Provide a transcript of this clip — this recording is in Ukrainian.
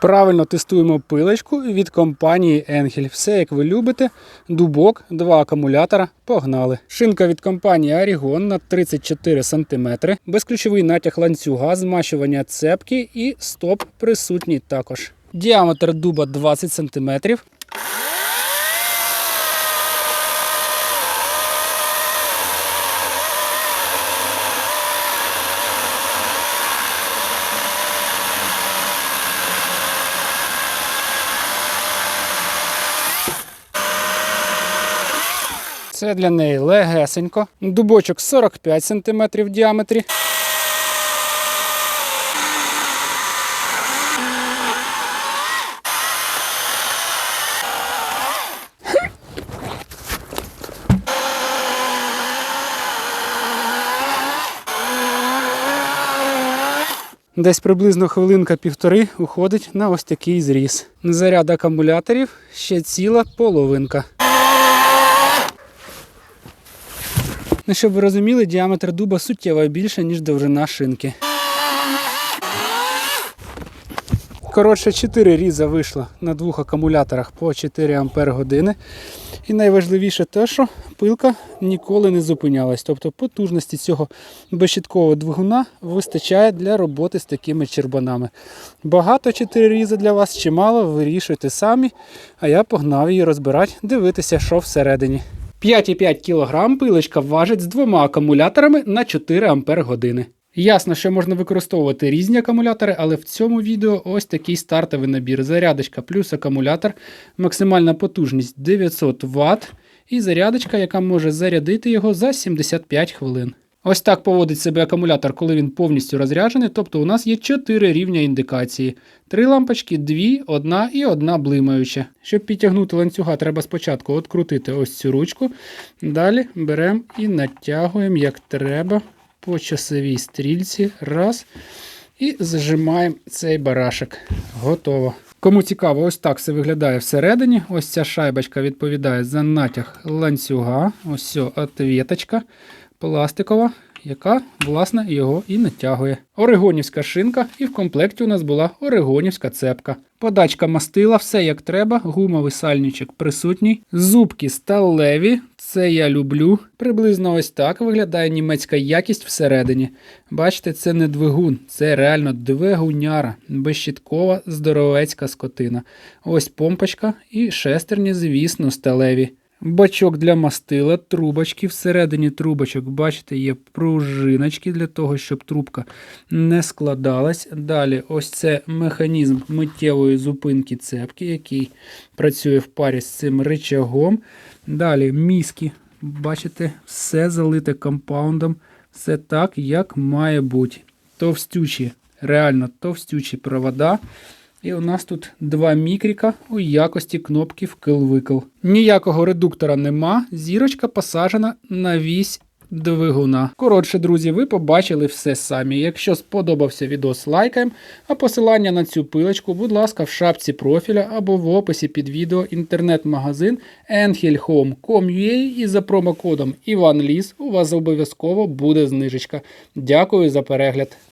Правильно тестуємо пилочку від компанії Engel. Все як ви любите. Дубок, два акумулятора. Погнали. Шинка від компанії Arigon на 34 см. Безключовий натяг ланцюга, змащування цепки і стоп присутній також. Діаметр дуба 20 см. Це для неї легесенько. Дубочок 45 см в діаметрі. Десь приблизно хвилинка-півтори уходить на ось такий зріз. Заряд акумуляторів ще ціла половинка. Ну, щоб ви розуміли, діаметр дуба суттєво більше, ніж довжина шинки. Коротше, 4 різа вийшло на двох акумуляторах по 4 Ампер години. І найважливіше те, що пилка ніколи не зупинялась. Тобто потужності цього безщіткового двигуна вистачає для роботи з такими чербанами. Багато 4 різа для вас чи мало, вирішуйте самі. А я погнав її розбирати, дивитися, що всередині. 5,5 кг пилочка важить з двома акумуляторами на 4 Ампер години. Ясно, що можна використовувати різні акумулятори, але в цьому відео ось такий стартовий набір. Зарядочка плюс акумулятор, максимальна потужність 900 Вт і зарядочка, яка може зарядити його за 75 хвилин. Ось так поводить себе акумулятор, коли він повністю розряджений. Тобто у нас є 4 рівня індикації: три лампочки, дві, одна і одна блимаюча. Щоб підтягнути ланцюга, треба спочатку відкрутити ось цю ручку. Далі беремо і натягуємо як треба по часовій стрільці. Раз. І зажимаємо цей барашок. Готово. Кому цікаво, ось так все виглядає всередині. Ось ця шайбочка відповідає за натяг ланцюга. Ось отвіточка пластикова, яка, власне, його і натягує. Орегонівська шинка, і в комплекті у нас була орегонівська цепка. Подачка мастила, все як треба, гумовий сальничок присутній. Зубки сталеві, це я люблю. Приблизно ось так виглядає німецька якість всередині. Бачите, це не двигун, це реально двигуняра, безщіткова здоровецька скотина. Ось помпочка і шестерні, звісно, сталеві. Бачок для мастила, трубочки. Всередині трубочок, бачите, є пружиночки для того, щоб трубка не складалась. Далі, ось це механізм миттєвої зупинки цепки, який працює в парі з цим рычагом. Далі міски. Бачите, все залите компаундом, все так, як має бути. Товстючі, реально товстючі провода. І у нас тут два мікріка у якості кнопки вкл-викл. Ніякого редуктора нема, зірочка посаджена на вісь двигуна. Коротше, друзі, ви побачили все самі. Якщо сподобався відос, лайкаємо, а посилання на цю пилочку, будь ласка, в шапці профіля або в описі під відео інтернет-магазин engelhome.com.ua і за промокодом IvanLis у вас обов'язково буде знижечка. Дякую за перегляд.